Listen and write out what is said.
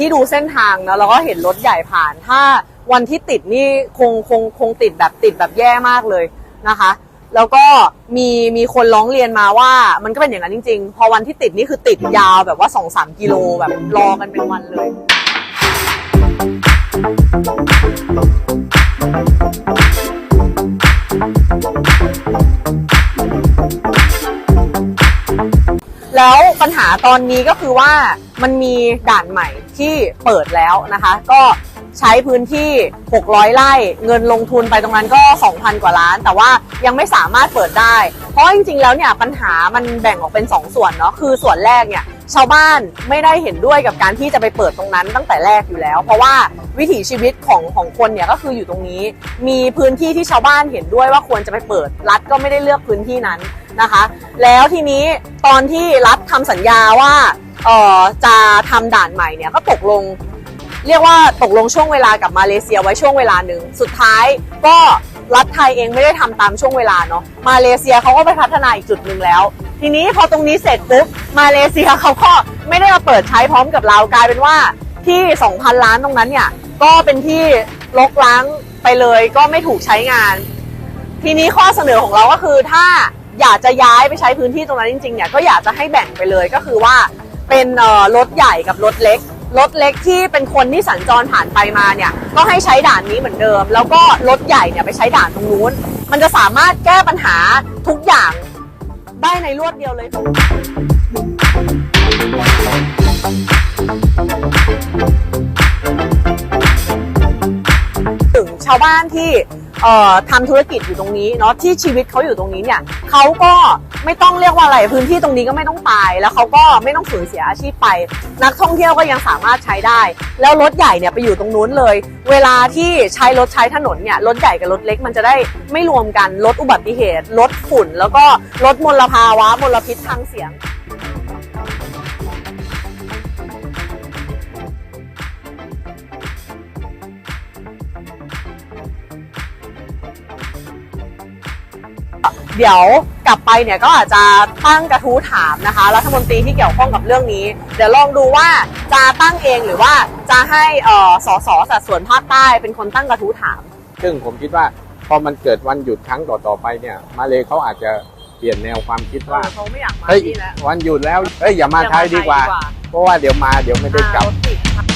ที่ดูเส้นทางนะแล้วก็เห็นรถใหญ่ผ่าน ถ้าวันที่ติดนี่คงคงคงติดแบบติดแบบแย่มากเลยนะคะ แล้วก็มีมีคนร้องเรียนมาว่ามันก็เป็นอย่างนั้นจริง ๆ พอวันที่ติดนี่คือติดยาวแบบว่า2อสกิโลแบบรอกันเป็นวันเลย แล้วปัญหาตอนนี้ก็คือว่ามันมีด่านใหม่ที่เปิดแล้วนะคะ ก็ใช้พื้นที่ 600 ไร่ เงินลงทุนไปตรงนั้นก็ 2,000 กว่าล้าน แต่ว่ายังไม่สามารถเปิดได้ เพราะจริงๆ แล้วเนี่ยปัญหามันแบ่งออกเป็น 2 ส่วนเนาะ คือส่วนแรกเนี่ยชาวบ้านไม่ได้เห็นด้วยกับการที่จะไปเปิดตรงนั้นตั้งแต่แรกอยู่แล้ว เพราะว่าวิถีชีวิตของของคนเนี่ยก็คืออยู่ตรงนี้ มีพื้นที่ที่ชาวบ้านเห็นด้วยว่าควรจะไปเปิด รัฐก็ไม่ได้เลือกพื้นที่นั้น นะคะ แล้วทีนี้ตอนที่รัฐทำสัญญาว่าเออจะทำด่านใหม่เนี่ยก็ตกลง เรียกว่าตกลงช่วงเวลากับมาเลเซียไว้ช่วงเวลาหนึ่งสุดท้ายก็รัฐไทยเองไม่ได้ทำตามช่วงเวลาเนาะมาเลเซียเขาก็ไปพัฒนาอีกจุดหนึ่งแล้ว ทีนี้พอตรงนี้เสร็จปุ๊บมาเลเซียเขาก็ไม่ได้มาเปิดใช้พร้อมกับเรากลายเป็นว่าที่ 2,000 ล้านตรงนั้นเนี่ยก็เป็นที่รกล้างไปเลยก็ไม่ถูกใช้งาน ทีนี้ข้อเสนอของเราก็คือถ้า อยากจะย้ายไปใช้พื้นที่ตรงนั้นจริงๆเนี่ยก็อยากจะให้แบ่งไปเลยก็คือว่าเป็นรถใหญ่กับรถเล็กรถเล็กที่เป็นคนที่สัญจรผ่านไปมาเนี่ยก็ให้ใช้ด่านนี้เหมือนเดิม แล้วก็รถใหญ่เนี่ยไปใช้ด่านตรงนู้น มันจะสามารถแก้ปัญหาทุกอย่างได้ในรวดเดียวเลยถึงชาวบ้านที่ ทำธุรกิจอยู่ตรงนี้เนาะที่ชีวิตเขาอยู่ตรงนี้เนี่ยเขาก็ไม่ต้องเรียกว่าอะไรพื้นที่ตรงนี้ก็ไม่ต้องตาย แล้วเขาก็ไม่ต้องสูญเสียอาชีพไป นักท่องเที่ยวก็ยังสามารถใช้ได้ แล้วรถใหญ่เนี่ยไปอยู่ตรงนู้นเลย เวลาที่ใช้รถใช้ถนนเนี่ยรถใหญ่กับรถเล็กมันจะได้ไม่รวมกันลดอุบัติเหตุลดฝุ่น แล้วก็ลดมลภาวะมลพิษทางเสียง เดี๋ยวกลับไปเนี่ยก็อาจจะตั้งกระทู้ถามนะคะรัฐมนตรีที่เกี่ยวข้องกับเรื่องนี้ เดี๋ยวลองดูว่าจะตั้งเองหรือว่าจะให้เอ่อสสสัดส่วนภาคใต้เป็นคนตั้งกระทู้ถาม ซึ่งผมคิดว่าพอมันเกิดวันหยุดครั้งต่อๆไปเนี่ย มาเลยเขาอาจจะเปลี่ยนแนวความคิดว่าเขาไม่อยากมาเฮ้ยที่แล้ววันหยุดแล้วเฮ้ยอย่ามาไทยดีกว่า เพราะว่าเดี๋ยวมาเดี๋ยวไม่ได้กลับรถ